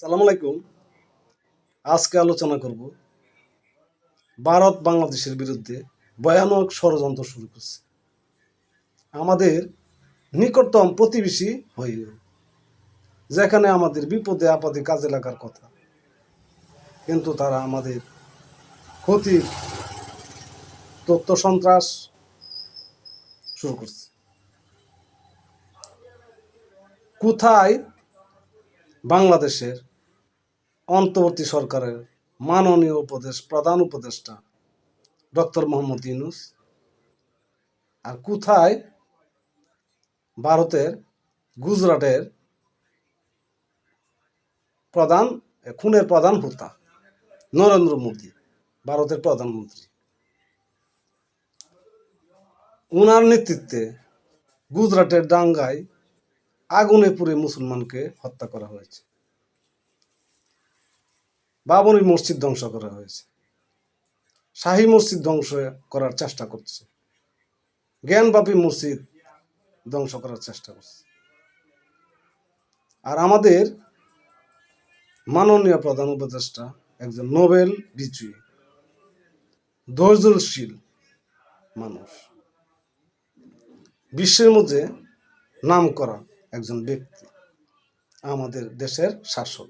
সালাম আলাইকুম। আজকে আলোচনা করব ভারত বাংলাদেশের বিরুদ্ধে ভয়ানক ষড়যন্ত্র শুরু করছে। আমাদের নিকটতম প্রতিবেশী হয়ে যেখানে আমাদের বিপদে আপদে কাজে লাগার কথা, কিন্তু তারা আমাদের ক্ষতির তথ্য সন্ত্রাস শুরু করছে। কোথায় বাংলাদেশের অন্তর্বর্তী সরকারের মাননীয় উপদেশ, প্রধান উপদেষ্টা ডক্টর মোহাম্মদ ইউনুস। আর কোথায়? ভারতের গুজরাটের প্রধান, খুনের প্রধান হোতা, নরেন্দ্র মোদী, ভারতের প্রধানমন্ত্রী। উনার নেতৃত্বে গুজরাটের দাঙ্গায় আগুনে পুড়ে মুসলমানকে হত্যা করা হয়েছে। বাবরি মসজিদ ধ্বংস করা হয়েছে। শাহী মসজিদ ধ্বংস করার চেষ্টা করছে। জ্ঞানবাপী মসজিদ ধ্বংস করার চেষ্টা করছে। আর আমাদের মাননীয় প্রধান উপদেষ্টা একজন নোবেল বিজয়ী, ধৈর্যশীল মানুষ। বিশ্বের মধ্যে নাম করা একজন ব্যক্তি আমাদের দেশের শাসক।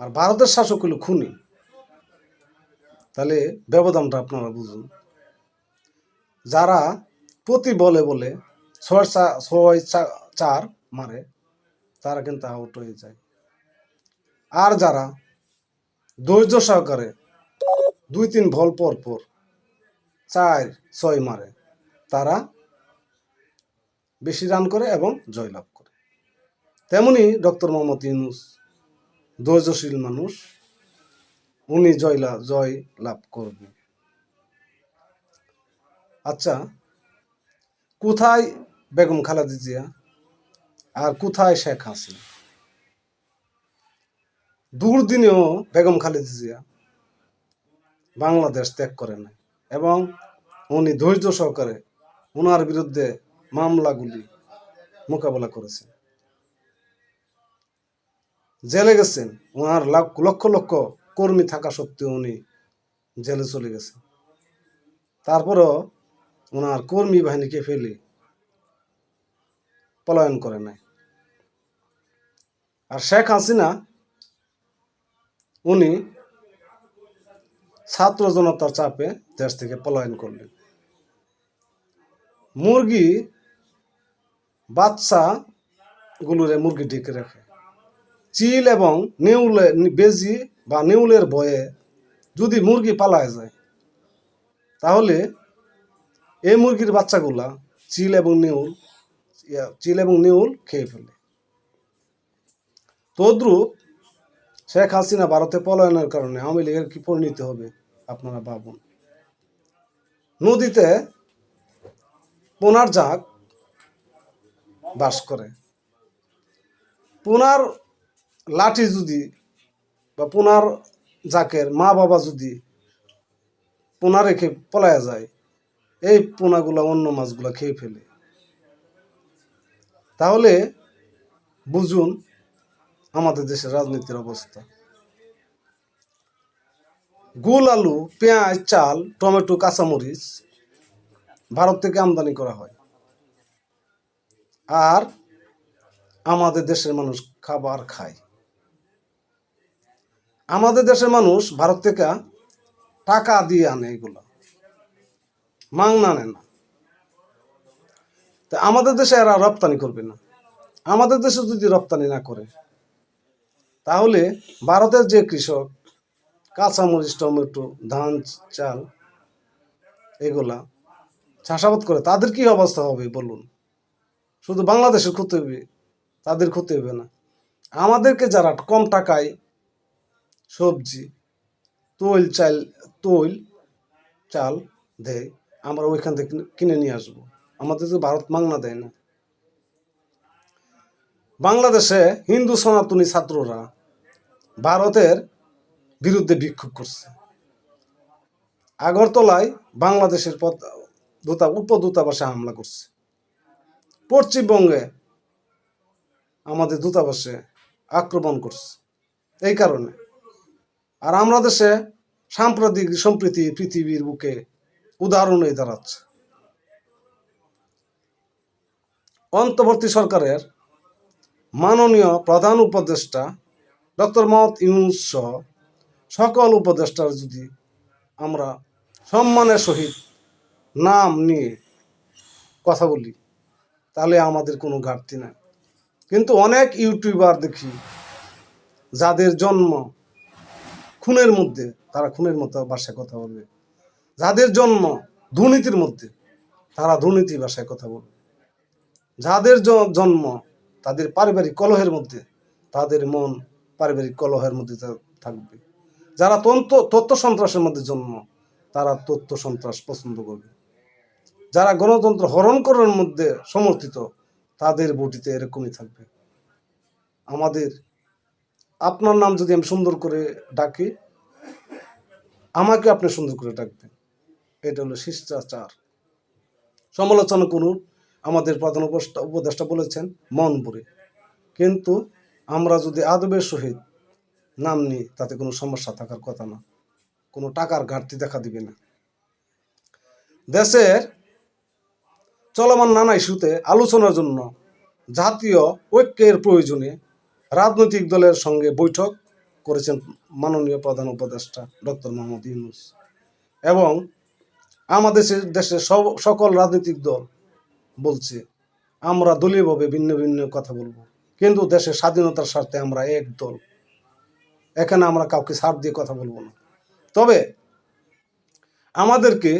আর ভারতের শাসক হলো খুনি। তাহলে ব্যবধানটা আপনারা বুঝুন। যারা প্রতি বলে বলে ছয় ছয় চার মারে, তারা কিন্তু আউট হয়ে যায়। আর যারা ধৈর্য সহকারে দুই তিন বল পর পর চার, ছয় মারে, তারা বেশি রান করে এবং জয়লাভ করে। তেমনি ডক্টর মোহাম্মদ ইউনুস ধৈর্যশীল মানুষ, উনি জয়লা জয় লাভ করবে আচ্ছা কোথায় বেগম খালেদা জিয়া আর কোথায় শেখ হাসিনা? দুর্দিনেও বেগম খালেদা জিয়া বাংলাদেশ ত্যাগ করে এবং উনি ধৈর্য সহকারে ওনার বিরুদ্ধে মামলাগুলি মোকাবেলা করেছেন। জেলে গেছেন, ওনার লক্ষ লক্ষ কর্মী থাকা সত্ত্বেও উনি জেলে চলে গেছেন। তারপরও ওনার কর্মী বাহিনীকে ফেলে পলায়ন করে নাই। আর শেখ হাসিনা, উনি ছাত্র জনতার চাপে দেশ থেকে পলায়ন করলেন। মুরগি বাচ্চা গুলোরে মুরগি ঢেকে রাখে। চিল এবং নেউলে বেজি বা নেউলের বয়ে যদি মুরগি পালায় যায়, তাহলে এই মুরগির বাচ্চাগুলা চিল এবং নেউল চিল এবং নেউল খেয়ে ফেলে। তদ্রুপ শেখ হাসিনা ভারতে পলায়নের কারণে আওয়ামী লীগের কি পরিণতি হবে, আপনারা ভাবুন। নদীতে পোনার জাগ বাস করে। পোনার লাঠি যদি বা পোনার জাকের মা বাবা যদি পোনা রেখে পলায়া যায়, এই পোনাগুলা অন্য মাছগুলা খেয়ে ফেলে। তাহলে বুঝুন আমাদের দেশের রাজনীতির অবস্থা। গোল আলু, পেঁয়াজ, চাল, টমেটো, কাঁচামরিচ ভারত থেকে আমদানি করা হয়। আর আমাদের দেশের মানুষ খাবার খায়। আমাদের দেশের মানুষ ভারত থেকে টাকা দিয়ে আনে এগুলো। মাংনা আনে না। তা আমাদের দেশে এরা রপ্তানি করবে না। আমাদের দেশে যদি রপ্তানি না করে, তাহলে ভারতের যে কৃষক, কাঁচামরিচ, টমেটো, ধান, চাল, এগুলা চাষাবাদ করে, তাদের কি অবস্থা হবে বলুন? শুধু বাংলাদেশের ক্ষতি হবে, তাদের ক্ষতি হবে না। আমাদেরকে যারা কম টাকায় সবজি, তৈল চাল তৈল চাল দেয়, আমরা ওইখান থেকে কিনে নিয়ে আসব। আমাদের তো ভারত মাংনা দেয় না। বাংলাদেশে হিন্দু সনাতনী ছাত্ররা ভারতের বিরুদ্ধে বিক্ষোভ করছে। আগরতলায় বাংলাদেশের দূতা উপদূতাবাসে হামলা করছে। পশ্চিমবঙ্গে আমাদের দূতাবাসে আক্রমণ করছে। এই কারণে। আর আমরা দেশে সাম্প্রতিক সম্প্রীতি পৃথিবীর বুকে উদাহরণ দাঁড়াচ্ছে। অন্তর্বর্তী সরকারের মাননীয় প্রধান উপদেষ্টা ডক্টর মোহাম্মদ ইউনুস সহ সকল উপদেষ্টার যদি আমরা সম্মানের সহিত নাম নিয়ে কথা বলি তাহলে আমাদের কোনো ঘাটতি নাই। কিন্তু অনেক ইউটিউবার দেখি, যাদের জন্ম খুনের মধ্যে, তারা খুনের মতো ভাষায় কথা বলবে। যাদের জন্ম দুর্নীতির মধ্যে, তারা দুর্নীতি ভাষায় কথা বলবে। যাদের জন্ম তাদের পারিবারিক কলহের মধ্যে, তাদের মন পারিবারিক কলহের মধ্যে থাকবে। যারা তন্ত্র তথ্য সন্ত্রাসের মধ্যে জন্ম, তারা তথ্য সন্ত্রাস পছন্দ করবে। যারা গণতন্ত্র হরণ করার মধ্যে সমর্থিত, তাদের বটিতে এরকমই থাকবে। আমাদের, আপনার নাম যদি আমি সুন্দর করে ডাকি, আমাকে আপনি সুন্দর করে ডাকবেন। এটা হলো শিষ্টাচার। সমালোচনা করুন। আমাদের প্রধান উপদেষ্টা- বলেছেন, মন ভরে কিন্তু আমরা যদি আদবের সহিত নাম নিই, তাতে কোনো সমস্যা থাকার কথা না। কোনো টাকার ঘাটতি দেখা দিবে না। দেশের চলমান নানা ইস্যুতে আলোচনার জন্য জাতীয় ঐক্যের প্রয়োজনে রাজনৈতিক দলের সঙ্গে বৈঠক করেছেন মাননীয় প্রধান উপদেষ্টা ডক্টর মোহাম্মদ ইউনুস। এবং আমাদের দেশের সব, সকল রাজনৈতিক দল বলছে, আমরা দলীয়ভাবে ভিন্ন ভিন্ন কথা বলব, কিন্তু দেশের স্বাধীনতার স্বার্থে আমরা এক দল। এখানে আমরা কাউকে ছাড় দিয়ে কথা বলব না। তবে আমাদেরকে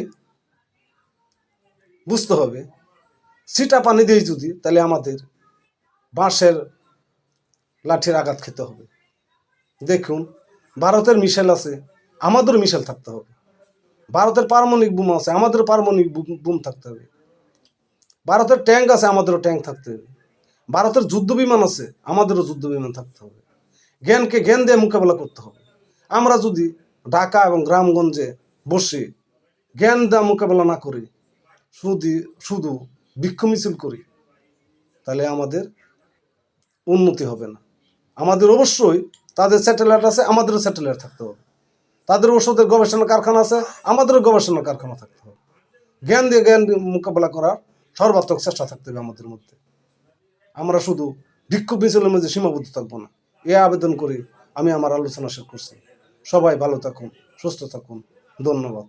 বুঝতে হবে সিটা পানি দিয়ে যদি, তাহলে আমাদের বাঁশের লাঠির আঘাত খেতে হবে। দেখুন, ভারতের মিসাইল আছে আমাদেরও মিসাইল থাকতে হবে। ভারতের পারমাণবিক বুম আছে আমাদেরও পারমাণবিক বুম- বুম থাকতে হবে। ভারতের ট্যাঙ্ক আছে, আমাদেরও ট্যাঙ্ক থাকতে হবে। ভারতের যুদ্ধ বিমান আছে, আমাদেরও যুদ্ধ বিমান থাকতে হবে। জ্ঞানকে জ্ঞান দিয়ে মোকাবেলা করতে হবে। আমরা যদি ঢাকা এবং গ্রামগঞ্জে বসে জ্ঞান দেওয়া মোকাবেলা না করি, শুধু শুধু বৃক্ষ মিছিল করি, তাহলে আমাদের উন্নতি হবে না। আমাদের অবশ্যই তাদের স্যাটেলাইট আছে, আমাদেরও স্যাটেলাইট থাকতে হবে। তাদের ওষুধের গবেষণা কারখানা আছে, আমাদেরও গবেষণা কারখানা থাকতে হবে। জ্ঞান দিয়ে জ্ঞান মোকাবেলা করার সর্বাত্মক চেষ্টা থাকতে হবে আমাদের মধ্যে। আমরা শুধু বিক্ষোভ মিছিলের মধ্যে সীমাবদ্ধ থাকব না। এ আবেদন করে আমি আমার আলোচনা শেষ করছি। সবাই ভালো থাকুন, সুস্থ থাকুন। ধন্যবাদ।